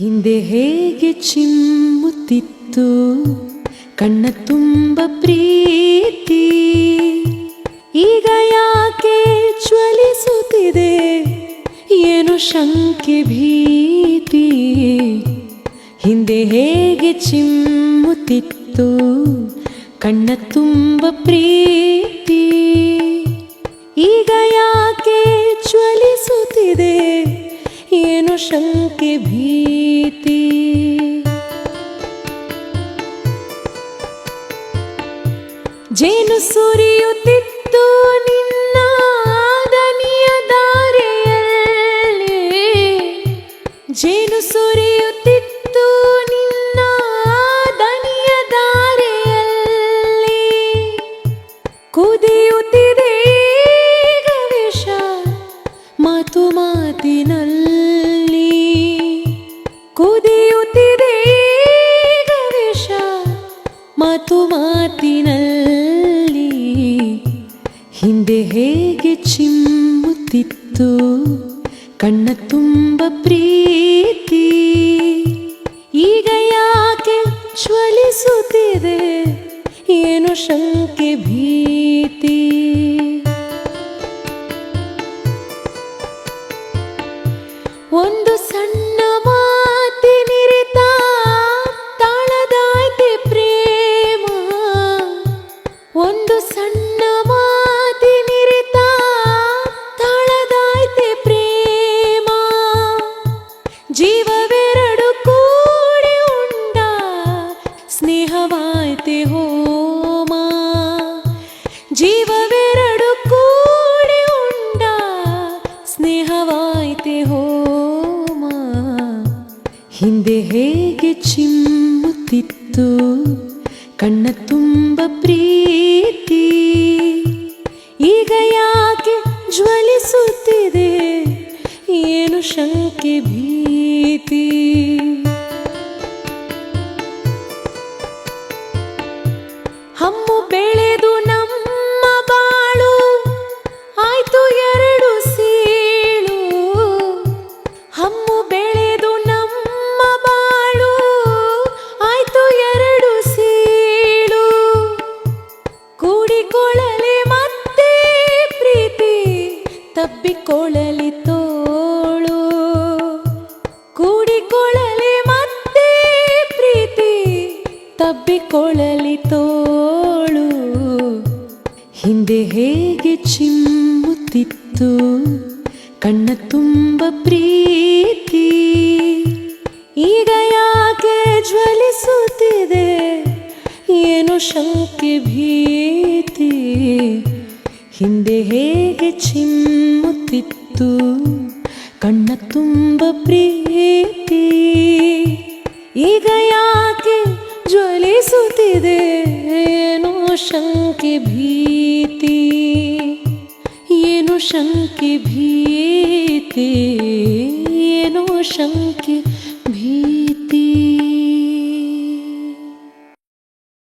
ಹಿಂದೆ ಹೇಗೆ ಚಿಮ್ಮುತ್ತಿತ್ತು, ಕಣ್ಣ ತುಂಬ ಪ್ರೀತಿ. ಈಗ ಯಾಕೆ ಜ್ವಲಿಸುತ್ತಿದೆ, ಏನು ಶಂಕೆ ಭೀತಿ. ಹಿಂದೆ ಹೇಗೆ ಚಿಮ್ಮುತ್ತಿತ್ತು, ಕಣ್ಣ ತುಂಬ ಪ್ರೀತಿ. ಈಗ ಯಾಕೆ ಜ್ವಲಿಸುತ್ತಿದೆ, ಏನು ಶಂಕೆ ಭೀತಿ ಜೇನು ಸುರಿಯುತ್ತಿತ್ತು ನಿನ್ನ ದಾರಿಯಲ್ಲಿ. ಜೇನು ಸುರಿಯುತ್ತಿತ್ತು ನಿನ್ನ ದನಿಯ ದಾರಿಯಲ್ಲಿ. ಕುದಿಯುತ್ತಿದೆ ಗವೇಶ ಮಾತು ಮಾತಿನಲ್ಲಿ. ಕುದಿಯುತ್ತಿದೆ ಹಿಂದೆ ಹೇಗೆ ಚಿಮ್ಮುತ್ತಿತ್ತು ಕಣ್ಣ ತುಂಬ ಪ್ರೀತಿ. ಈಗ ಯಾಕೆ ಜ್ವಲಿಸುತ್ತಿದೆ ಏನು ಶಂಕೆ ಭೀತಿ. ಒಂದು ಸಣ್ಣ ಸ್ನೇಹವಾಯ್ತೆ ಹೋಮ. ಜೀವವೆರಡು ಕೂಡಿ ಉಂಡ. ಸ್ನೇಹವಾಯ್ತೆ ಹೋಮ. ಹಿಂದೆ ಹೇಗೆ ಚಿಮ್ಮುತ್ತಿತ್ತು. ಕಣ್ಣ ತುಂಬ ಪ್ರೀತಿ. ಈಗ ಯಾಕೆ ಜ್ವಲಿಸುತ್ತಿದೆ? ಏನು ಶಂಕೆ ಭೀತಿ? ತಬ್ಬಿಕೊಳ್ಳಲಿ ತೋಳು. ಕೂಡಿಕೊಳ್ಳಲಿ ಮತ್ತೆ ಪ್ರೀತಿ. ತಬ್ಬಿಕೊಳ್ಳಲಿ ತೋಳು. ಹಿಂದೆ ಹೇಗೆ ಚಿಮ್ಮುತ್ತಿತ್ತು. ಕಣ್ಣ ತುಂಬ ಪ್ರೀತಿ. ಈಗ ಯಾಕೆ ಜ್ವಲಿಸುತ್ತಿದೆ? ಏನು ಶಂಕೆ ಭೀತಿ? ಹಿಂದೆ ಹೇಗೆ ಚಿಮ್ಮುತ್ತಿತ್ತು, ಕಣ್ಣ ತುಂಬ ಪ್ರೀತಿ. ಈಗ ಯಾಕೆ ಜ್ವಲಿಸುತ್ತಿದೆ, ಏನೋ ಶಂಕೆ ಭೀತಿ. ಏನು ಶಂಕೆ ಭೀತಿ, ಏನೋ ಶಂಕೆ